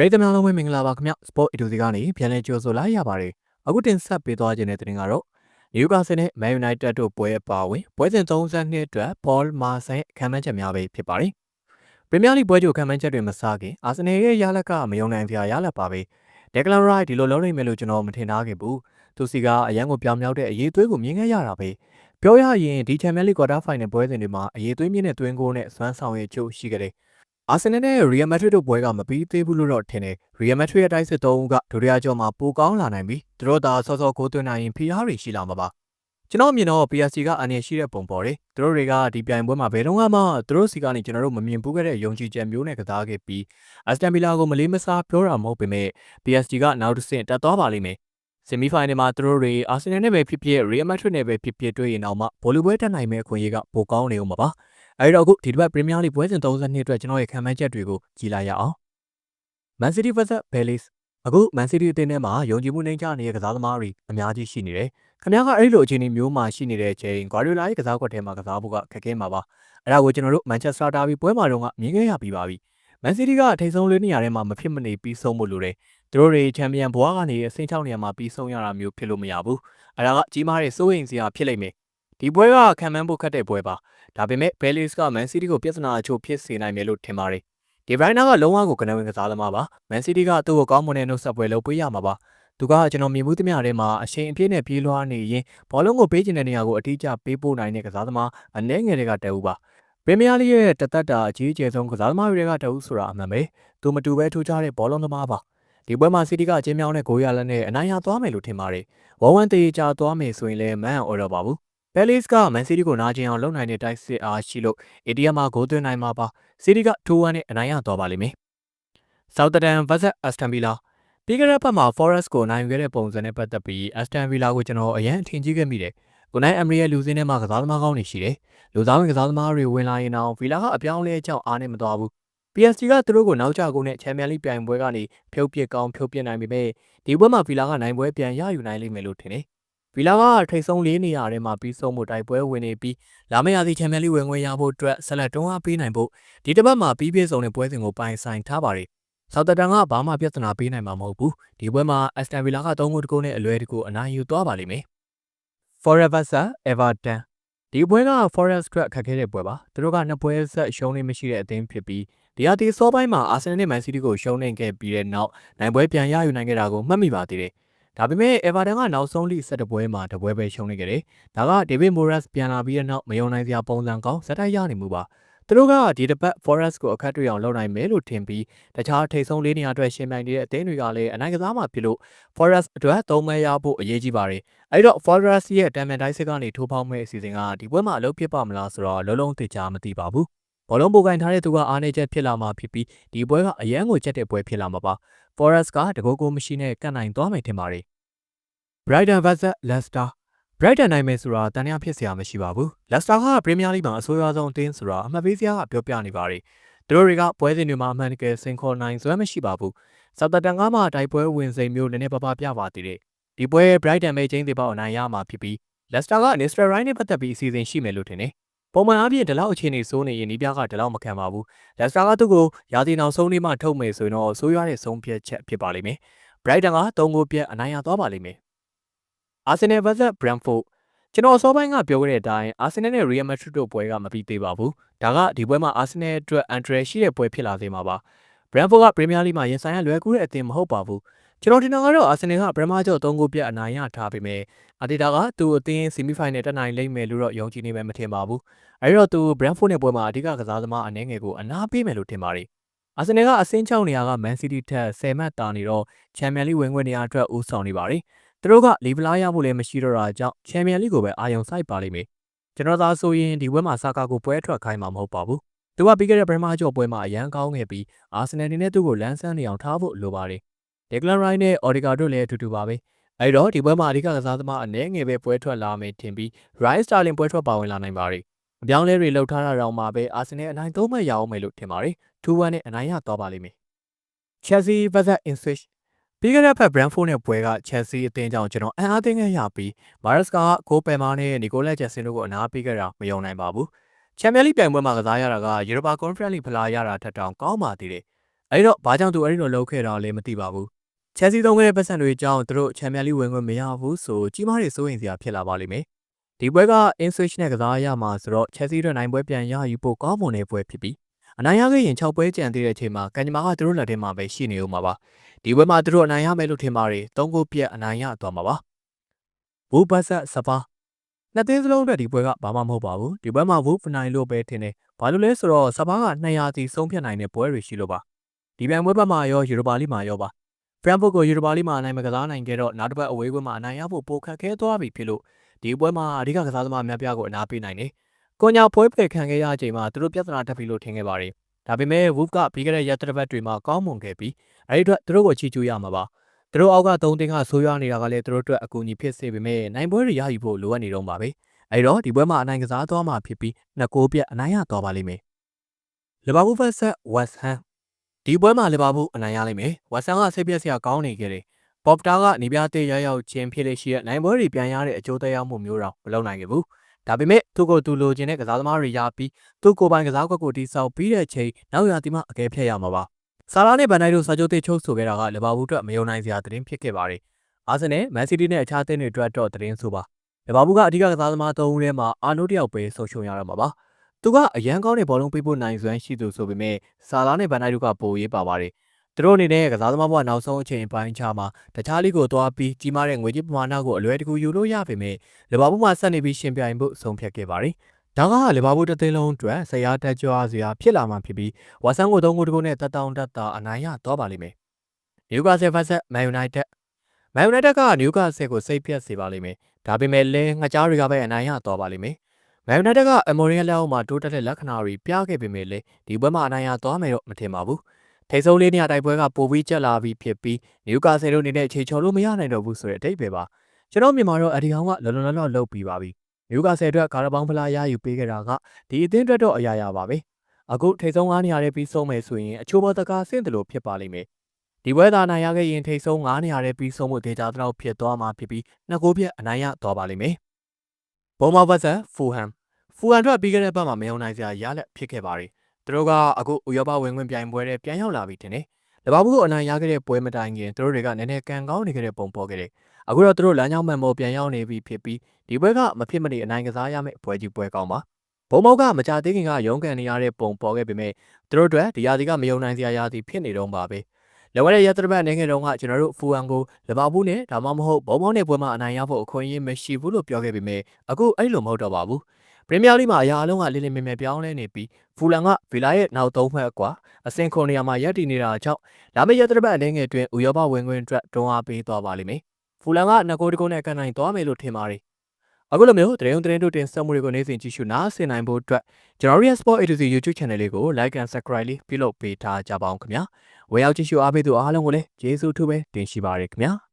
ပရိသတ်များလုံးပဲမင်္ဂလာပါခင်ဗျ Sport Edu စီကနေပြန်လည်ကြိုဆိုလိုက်ရပါတယ်အခုတင်ဆက်ပေးသွားခြင်းတဲ့တင်ကတော့ Newcastle နဲ့ Man United တို့ပွဲပါဝင်ပွဲစဉ်32အတွက် Paul Martin ခံမှန်းချက်များပဲဖြစ်ပါတယ်ပရီးမီးယားလိပွဲကြိုခံမှန်းချက်တွေမစခင်အာဆင်နယ်ရဲ့ရလက်ကမယုံနိုင်စရာရလက်ပါပဲ Declan Rice ဒီလိုလုံးနိုင်မယ်လို့ကျွန်တော်မထင်ထားခဲ့ဘူးသူစီကအရန်ကိုပြောင်းမြောက်တဲ့အရေးသွေးကိုမြင်ခဲ့ရတာပဲပြောရရင်ဒီ Champions League Quarter Final ပွဲစဉ်တွေမှာအရေးသွေးမြင့်တဲ့တွင်းကိုနဲ့စွမ်းဆောင်ရည်ချို့ရှိခဲ့တယ် အာဆင်နယ်နဲ့ရီယယ်မက်ဒရစ်တို့ပွဲကမပြီးသေးဘူးလို့တော့ထင်တယ်။ရီယယ်မက်ဒရစ်ရဲ့တိုက်စစ်သုံးဦးကဒုတိယကျော်မှာပိုကောင်းလာနိုင်ပြီးသူတို့သာစောစောကိုသွင်းနိုင်ရင်ဖိအားတွေရှိလာမှာပါ။ကျွန်တော်မြင်တော့ PSG ကအန်ရရှိတဲ့ပုံပေါ်တယ်။သူတို့တွေကဒီပြိုင်ပွဲမှာဘယ်တော့မှသူတို့စီကနေကျွန်တော်တို့မမြင်ဘူးခဲ့တဲ့ယုံကြည်ချက်မျိုးနဲ့ကစားခဲ့ပြီးအက်စတန်ဗီလာကိုမလေးမစားပြောတာမဟုတ်ပေမဲ့ PSG ကနောက်တစ်ဆင့်တက်သွားပါလိမ့်မယ်။ဆီမီဖိုင်နယ်မှာသူတို့တွေအာဆင်နယ်နဲ့ပဲဖြစ်ဖြစ်ရီယယ်မက်ဒရစ်နဲ့ပဲဖြစ်ဖြစ်တွေ့ရင်တော့မှဘောလုံးပွဲတက်နိုင်မဲ့အခွင့်အရေးကပိုကောင်းနေဦးမှာပါ။ အဲဒီတော့အခုဒီတစ်ပတ်ပရီးမီးယားလိပွဲစဉ်32အတွက်ကျွန်တော်ရဲ့ခံမှန်းချက်တွေကိုကြည့်လိုက်ရအောင် Man City vs Palace အခု Man City အသင်းထဲမှာယုံကြည်မှုနှိမ့်ချနေတဲ့ကစားသမားတွေအများကြီးရှိနေတယ်ခင်ဗျားကအဲ့လိုအခြေအနေမျိုးမှာရှိနေတဲ့အချိန် Guardiola ရဲ့ကစားကွက်ထဲမှာကစားဖို့ကခက်ခဲမှာပါအဲ့ဒါကိုကျွန်တော်တို့ Manchester Derby ပွဲမှာတော့မြင်ခဲ့ရပြီးပါပြီ Man City ကထိတ်ဆုံးလေးနေရာထဲမှာမဖြစ်မနေပြီးဆုံးဖို့လိုတယ်သူတို့တွေချန်ပီယံဘွားကနေအဆင့်6နေရာမှာပြီးဆုံးရတာမျိုးဖြစ်လို့မရဘူးအဲ့ဒါကကြီးမားတဲ့စိုးရိမ်စရာဖြစ်လိမ့်မယ် ဒီပွဲကခံမှန်းဖို့ခက်တဲ့ပွဲပါဒါပေမဲ့ Bellis က Man City ကိုပြဿနာအချို့ဖြစ်စေနိုင်မယ်လို့ထင်ပါတယ်ဒီဘရိုင်းနာကလုံးဝကိုကနဝင်ကစားသမားပါ Man City ကသူ့ကိုကောင်းမွန်တဲ့နှုတ်ဆက်ပွဲလုပ်ပေးရမှာပါသူကကျွန်တော်မြင်မှုသမျှထဲမှာအချိန်အပြည့်နဲ့ပြေးလွှားနေရင်ဘောလုံးကိုပေးချင်တဲ့နေရာကိုအတိအကျပေးပို့နိုင်တဲ့ကစားသမားအနည်းငယ်တွေကတအူးပါပရီးမီးယားလိရဲ့တသက်တာအကြီးအကျယ်ဆုံးကစားသမားတွေကတအူးဆိုတာအမှန်ပဲသူမတူပဲထူးခြားတဲ့ဘောလုံးသမားပါဒီပွဲမှာစီးတီကအချင်းမြောင်းတဲ့ဂိုးရလက်နဲ့အနိုင်ရသွားမယ်လို့ထင်ပါတယ်ဝမ်ဝမ်တေးချသွားမယ်ဆိုရင်လည်းမန်အော်တော့ပါဘူး ဘယ်လစ်ကမန်စီးတီးကိုနာကျင်အောင်လုပ်နိုင်တဲ့တိုက်စစ်အားရှိလို့အေဒီယမ်မှာဂိုးသွင်းနိုင်မှာပါစီးတီးက2-1နဲ့အနိုင်ရသွားပါလိမ့်မယ်။ဆောက်တတန်ဗတ်ဆက်အက်စတန်ဗီလာပြီးခဲ့တဲ့ဘက်မှာ Forest ကိုနိုင်ခဲ့တဲ့ပုံစံနဲ့ပတ်သက်ပြီး Aston Villa ကိုကျွန်တော်အရင်အထင်ကြီးခဲ့မိတယ်။ကိုနိုင်အမရီရဲ့လူစင်းထဲမှာကစားသမားကောင်းတွေရှိတယ်။လူသားဝင်ကစားသမားတွေဝင်လာရင်တော့ Villa ကအပြောင်းလဲကြောင့်အားနဲ့မသွားဘူး။ PSG ကသူတို့ကိုနောက်ကျကုန်တဲ့ Champions League ပြိုင်ပွဲကနေဖြုတ်ပစ်ကောင်းဖြုတ်ပစ်နိုင်ပေမဲ့ဒီပွဲမှာ Villa ကနိုင်ပွဲပြန်ရယူနိုင်လိမ့်မယ်လို့ထင်တယ်။ ဗီလာကထိတ်ဆုံးလေးနေရာထဲမှာပြီးဆုံးမှုတိုက်ပွဲဝင်နေပြီးလာမယ့်ရာသီချန်ပီယံလိဝင်ငွေရဖို့အတွက်ဆက်လက်တွန်းအားပေးနိုင်ဖို့ဒီတစ်ပတ်မှာပြီးပြည့်စုံတဲ့ပွဲစဉ်ကိုပိုင်ဆိုင်ထားပါတယ်။ဆောက်တတန်ကဘာမှပြဿနာပေးနိုင်မှာမဟုတ်ဘူး။ဒီပွဲမှာအက်စတန်ဗီလာက3ဂိုးတကူနဲ့အလွဲတကူအနိုင်ယူသွားပါလိမ့်မယ်။ Forever Sir Everton ဒီပွဲက Forest အတွက်ခက်ခဲတဲ့ပွဲပါ။သူတို့ကနှစ်ပွဲဆက်ရှုံးနေမရှိတဲ့အသင်းဖြစ်ပြီးဒီဟာဒီစောပိုင်းမှာအာဆင်နယ်နဲ့မန်စီးတီးကိုရှုံးနေခဲ့ပြီးတဲ့နောက်နိုင်ပွဲပြန်ရယူနိုင်ခဲ့တာကိုမှတ်မိပါသေးတယ်။ ဒါပေမဲ့ Everton ကနောက်ဆုံးလိဆက်တပွဲမှာတပွဲပဲရှုံးနေခဲ့တယ်။ဒါက David Moraes ပြန်လာပြီးတဲ့နောက်မယုံနိုင်စရာပုံစံကောင်းဇက်တိုက်ရနေမှုပါ။သူတို့ကဒီတစ်ပတ် Forest ကိုအခက်တွေ့အောင်လုပ်နိုင်မယ်လို့ထင်ပြီးတခြားထိတ်ဆုံးလေးနေရာအတွက်ရှင်ပြိုင်နေတဲ့အသင်းတွေကလည်းအနိုင်ကစားမှဖြစ်လို့ Forest အတွက်သုံးမဲရဖို့အရေးကြီးပါတယ်။အဲဒီတော့ Forest ရဲ့တမ်မန်တိုင်းစစ်ကနေထိုးဖောက်မဲ့အစီအစဉ်ကဒီပွဲမှာအလုပ်ဖြစ်ပါမလားဆိုတော့လုံးလုံးသိချာမသိပါဘူး။ ဘောလုံးပိုကင်ထားတဲ့သူကအားနေချက်ဖြစ်လာမှာဖြစ်ပြီးဒီပွဲကအရန်ကိုချက်တဲ့ပွဲဖြစ်လာမှာပါ။ Forest ကတကောကိုမရှိနဲ့ကတ်နိုင်သွားမယ်ထင်ပါတယ် Brighton vs Leicester Brighton နိုင်မယ်ဆိုတာတန်ရဖြစ်စရာမရှိပါဘူး။ Leicester ကပရီးမီးယားလိမှာအဆိုးရွားဆုံးအသင်းဆိုတာအမှတ်ပေးစရာကပြောပြနေပါတယ်။သူတို့တွေကပွဲစဉ်တွေမှာအမှန်တကယ်စင်ခေါ်နိုင်စွမ်းမရှိပါဘူး။ဆောက်တတန်ကမှတိုက်ပွဲဝင်စိန်မျိုးနည်းနည်းပါးပါးပြပါသေးတယ်။ဒီပွဲ Brighton ပဲချင်းသေးပေါအနိုင်ရမှာဖြစ်ပြီး Leicester က Nestor Ryan နဲ့ပတ်သက်ပြီးအစီအစဉ်ရှိမယ်လို့ထင်တယ်။ ပုံမှန်အားဖြင့်ဒီလောက်အခြေအနေစိုးနေရင်ဒီပြကဒီလောက်မခံပါဘူး။ Leicester ကသူ့ကိုရာသီနောက်ဆုံးနေ့မှထုတ်မယ်ဆိုရင်တော့ဆိုးရွားတဲ့ဆုံးဖြတ်ချက်ဖြစ်ပါလိမ့်မယ်။ Brighton က3ဂိုးပြတ်အနိုင်ရသွားပါလိမ့်မယ်။ Arsenal vs Brentford ကျွန်တော်အစောပိုင်းကပြောခဲ့တဲ့အတိုင်း Arsenal နဲ့ Real Madrid တို့ပွဲကမပြီးသေးပါဘူး။ဒါကဒီပွဲမှာ Arsenal အတွက် Andre ရှိတဲ့ပွဲဖြစ်လာသေးမှာပါ။ Brentford က Premier League မှာရင်ဆိုင်ရလွယ်ကူတဲ့အသင်းမဟုတ်ပါဘူး။ ကျွန်တော်တင်တာကတော့ Arsenal က Premier ကျော်3ဂိုးပြတ်အနိုင်ရထားပေမဲ့အတီတာကသူ့အသင်း semi final တက်နိုင်လိမ့်မယ်လို့တော့ယုံကြည်နေမယ်မထင်ပါဘူး။အဲဒီတော့သူ Brentford နဲ့ပွဲမှာအဓိကကစားသမားအနည်းငယ်ကိုအနာပေးမယ်လို့ထင်ပါတယ်။ Arsenal ကအဆင့်6နေရာက Man City ထက်10မှတ်တာနေတော့ Champions League ဝင်ခွင့်နေရာအတွက်ဦးဆောင်နေပါတယ်။သူတို့ကလီဗလာရဖို့လည်းမရှိတော့တာကြောင့်ချန်ပီယံလိကိုပဲအာရုံစိုက်ပါလိမ့်မယ်ကျွန်တော်သာဆိုရင်ဒီပွဲမှာဆာကာကိုပွဲထွက်ခိုင်းမှာမဟုတ်ပါဘူးသူကပြီးခဲ့တဲ့ပရမာကျော်ပွဲမှာအရန်ကောင်းခဲ့ပြီးအာဆင်နယ်နေနဲ့သူ့ကိုလမ်းဆန်းနေအောင်ထားဖို့လိုပါတယ် ဒက်ဂလန်ရိုင်းနဲ့အော်ဒီဂါတို့လည်းအတူတူပါပဲအဲ့တော့ဒီပွဲမှာအဓိကကစားသမားအနည်းငယ်ပဲပွဲထွက်လာမယ်ထင်ပြီး Ryan Sterling ပွဲထွက်ပါဝင်လာနိုင်ပါတယ်အပြောင်းလဲတွေလှုပ်ထားတာတော့မှပဲအာဆင်နယ်အနိုင်သုံးမှတ်ရအောင်မယ်လို့ထင်ပါတယ်2-1နဲ့အနိုင်ရသွားပါလိမ့်မယ် Chelsea vs Ipswich ပြီးခဲ့တဲ့ဖက် Brentford နဲ့ပွဲက Chelsea အသင်းကြောင့်ကျွန်တော်အံ့အားသင့်ခဲ့ရပြီး Mares ကဂိုးပယ်မာနဲ့ Nicolas Jackson တို့ကိုအနားပေးခဲ့တာမယုံနိုင်ပါဘူး။ Champions League ပြိုင်ပွဲမှာကစားရတာက Europa Conference League ဖလားရတာထက်တောင်ကောင်းပါသေးတယ်အဲဒီတော့ဘာကြောင့်သူအဲ့ဒီလိုလုပ်ခဲ့တာလဲမသိပါဘူး ချက်စီသုံးခဲ့တဲ့ပတ်စံတွေကြောင့်သူတို့ချန်ပီယံလိဝင်ခွင့်မရဘူးဆိုကြီးမားတဲ့စိုးရိမ်စရာဖြစ်လာပါလိမ့်မယ်ဒီပွဲက in-switch နဲ့ကစားရမှာဆိုတော့ချက်စီတို့နိုင်ပွဲပြန်ရယူဖို့ကောင်းမွန်တဲ့ပွဲဖြစ်ပြီးအနိုင်ရခဲ့ရင်6ပွဲကြံသေးတဲ့အချိန်မှာကန်ဂျမာကသူတို့လက်ထဲမှာပဲရှိနေဦးမှာပါဒီပွဲမှာသူတို့အနိုင်ရမယ်လို့ထင်ပါတယ်၃ဂိုးပြတ်အနိုင်ရသွားမှာပါဘူဘတ်ဆက်စပါနှစ်သင်းစလုံးအတွက်ဒီပွဲကဘာမှမဟုတ်ပါဘူးဒီပွဲမှာဝူဖနိုင်လို့ပဲထင်တယ်ဘာလို့လဲဆိုတော့စပါးက200စီဆုံးဖြတ်နိုင်တဲ့ပွဲတွေရှိလို့ပါဒီပြိုင်ပွဲဘက်မှာရောယူရိုပါလိမှာရောပါ ဖရန်ဘုတ်ကိုယူရိုပါလိမှာအနိုင်မကစားနိုင်ခဲ့တော့နောက်တစ်ပတ်အဝေးပွဲမှာအနိုင်ရဖို့ပိုခက်ခဲသွားပြီဖြစ်လို့ဒီပွဲမှာအဓိကကစားသမားအများပြားကိုအနာပေးနိုင်တယ်။ကိုညာပွဲပယ်ခံခဲ့ရချိန်မှာသူတို့ပြဿနာတက်ပြီလို့ထင်ခဲ့ပါတယ်။ဒါပေမဲ့ Wolf ကပြီးခဲ့တဲ့ရက်တစ်ပတ်တွေမှာကောင်းမွန်ခဲ့ပြီးအဲဒီအတွက်သူတို့ကိုချီးကျူးရမှာပါ။သူတို့အောက်က၃တင်းကဆိုးရွားနေတာကလည်းသူတို့အတွက်အကူအညီဖြစ်စေပေမဲ့နိုင်ပွဲတွေရယူဖို့လိုအပ်နေတော့ပါပဲ။အဲဒီတော့ဒီပွဲမှာအနိုင်ကစားသွားမှာဖြစ်ပြီးနှစ်ကိုးပြတ်အနိုင်ရသွားပါလိမ့်မယ်။လီဗာပူး vs West Ham ဒီပွဲမှာလီဗာပူးအနိုင်ရလိမ့်မယ်။ဝက်ဆန်ကစိတ်ပြက်စရာကောင်းနေခဲ့တယ်။ပေါ့ပတာကနေပြတဲ့ရရောက်ချင်းဖြစ်လေရှိတဲ့နိုင်ပွဲတွေပြန်ရတဲ့အကျိုးသက်ရောက်မှုမျိုးတော့မလုပ်နိုင်ခဲ့ဘူး။ဒါပေမဲ့သူ့ကိုသူလိုချင်တဲ့ကစားသမားတွေရပြီးသူ့ကိုယ်ပိုင်ကစားကွက်ကိုတိစောက်ပြီးတဲ့အချိန်နောက်ရာသီမှအကဲဖြတ်ရမှာပါ။ဆာလာနဲ့ဗန်ဒိုက်တို့စာချုပ်တစ်ချုပ်ဆိုခဲ့တာကလီဗာပူးအတွက်မယုံနိုင်စရာသတင်းဖြစ်ခဲ့ပါတယ်။အာဆင်နယ်မန်စီးတီးနဲ့အခြားသင်းတွေအတွက်တော့သတင်းဆိုပါ။လီဗာပူးကအဓိကကစားသမား၃ဦးထဲမှာအာနိုတယောက်ပဲဆုံးရှုံးရတော့မှာပါ။ သူကအရန်ကောင်းတဲ့ဘောလုံးပေးဖို့နိုင်စွမ်းရှိသူဆိုပေမဲ့ဆာလာနဲ့ဗန်ဒိုက်တို့ကပိုရေးပါပါတယ်။သူတို့အနေနဲ့ကစားသမားဘဝနောက်ဆုံးအချိန်ပိုင်းခြားမှာတခြားလိကိုသွားပြီးကြီးမားတဲ့ငွေကြေးပမာဏကိုအလွယ်တကူယူလို့ရပေမဲ့လီဗာပူးမှာဆက်နေပြီးရှင်ပြိုင်ဖို့ဆုံးဖြတ်ခဲ့ပါတယ်။ဒါကလီဗာပူးတစ်သိန်းလုံးအတွက်ဆရာတက်ကြွစရာဖြစ်လာမှဖြစ်ပြီးဝါဆန်ကို၃ဂိုးတကူနဲ့တက်တောင်းတက်တာအနိုင်ရသွားပါလိမ့်မယ်။နယူကာဆယ် vs မန်ယူနိုက်တက်မန်ယူနိုက်တက်ကနယူကာဆယ်ကိုစိတ်ပြတ်စေပါလိမ့်မယ်။ဒါပေမဲ့လည်းငှကြားတွေကပဲအနိုင်ရသွားပါလိမ့်မယ်။ မန်ယူနိုက်တက်ကအမော်ရီယာလက်အောက်မှာတိုးတက်တဲ့လက္ခဏာတွေပြခဲ့ပေမဲ့လည်းဒီပွဲမှာအနိုင်ရသွားမယ်တော့မထင်ပါဘူး။ထိတ်ဆုံးလေးနေရာတိုက်ပွဲကပိုပြီးကျက်လာပြီးဖြစ်ပြီးနယူကာဆယ်တို့အနေနဲ့ခြေချော်လို့မရနိုင်တော့ဘူးဆိုတဲ့အဓိပ္ပာယ်ပါကျွန်တော်မြန်မာတော့အဒီကောင်ကလောလောလောလောလှုပ်ပြီးပါပြီနယူကာဆယ်အတွက်ကာရဘောင်းဖလားရယူပေးခဲ့တာကဒီအသင်းအတွက်တော့အရာရာပါပဲအခုထိတ်ဆုံး9နေရာနဲ့ပြီးဆုံးမယ်ဆိုရင်အချိုးပေါ်တကားဆင့်တယ်လို့ဖြစ်ပါလိမ့်မယ်ဒီပွဲသာနိုင်ရခဲ့ရင်ထိတ်ဆုံး9နေရာနဲ့ပြီးဆုံးမှုဒေတာတော့ဖြစ်သွားမှာဖြစ်ပြီးနှစ်ကိုးပြက်အနိုင်ရသွားပါလိမ့်မယ်ဘုံမောဗတ်ဆန်ဖူဟမ် ဖူဟမ်အတွက်ပြီးခဲ့တဲ့ပတ်မှာမယုံနိုင်စရာရလက်ဖြစ်ခဲ့ပါတယ်သူတို့ကအခုဥရောပဝင်ခွင့်ပြိုင်ပွဲတွေပြန်ရောက်လာပြီတင်တယ်။လဘာဘူးကိုအနိုင်ရခဲ့တဲ့ပွဲမတိုင်ခင်သူတို့တွေကနည်းနည်းကန်ကောင်းနေခဲ့တဲ့ပုံပေါ်ခဲ့တယ်။အခုတော့သူတို့လမ်းကြောင်းမှန်ပေါ်ပြန်ရောက်နေပြီဖြစ်ပြီးဒီပွဲကမဖြစ်မနေအနိုင်ကစားရမယ့်ပွဲကြီးပွဲကောင်းပါ။ဘုံမောက်ကမကြသေးခင်ကရုန်းကန်နေရတဲ့ပုံပေါ်ခဲ့ပေမဲ့သူတို့အတွက်ဒီရာသီကမယုံနိုင်စရာရာသီဖြစ်နေတော့ပါပဲ။လောကရဲ့ရတရပတ်အနေငယ်တုန်းကကျွန်တော်တို့ဖူအန်ကိုလဘာဘူးနဲ့ဒါမှမဟုတ်ဘုံမောက်နဲ့ပွဲမှာအနိုင်ရဖို့အခွင့်အရေးမရှိဘူးလို့ပြောခဲ့ပေမဲ့အခုအဲ့လိုမဟုတ်တော့ပါဘူး။ ပရီးမီးယားလိမှာအရာအလုံးကလေးလေးမြင်မြင်ပြောင်းလဲနေပြီးဖူလန်ကဗီလာရဲ့နောက်သုံးမှတ်ကွာအဆင့်ခုနေရာမှာရပ်တည်နေတာကြောင့်လာမယ့်ရက်သတ္တပတ်အနေငယ်အတွင်းဥရောပဝင်ခွင့်အတွက်တွန်းအားပေးသွားပါလိမ့်မယ်။ဖူလန်ကနှစ်ကိုးတကုန်းနဲ့ကန်နိုင်သွားမယ်လို့ထင်ပါတယ်။အခုလိုမျိုးတရင်တရင်တို့တင်ဆက်မှုတွေကိုနေ့စဉ်ကြည့်ရှုနားဆင်နိုင်ဖို့အတွက်ကျွန်တော်ရဲ့ Sport A2C YouTube Channel လေးကို Like and Subscribe လေးပြုလုပ်ပေးထားကြပါအောင်ခင်ဗျာ။ဝယ်ရောက်ကြည့်ရှုအားပေးသူအားလုံးကိုလည်းကျေးဇူးထူးပဲတင်ရှိပါရခင်ဗျာ။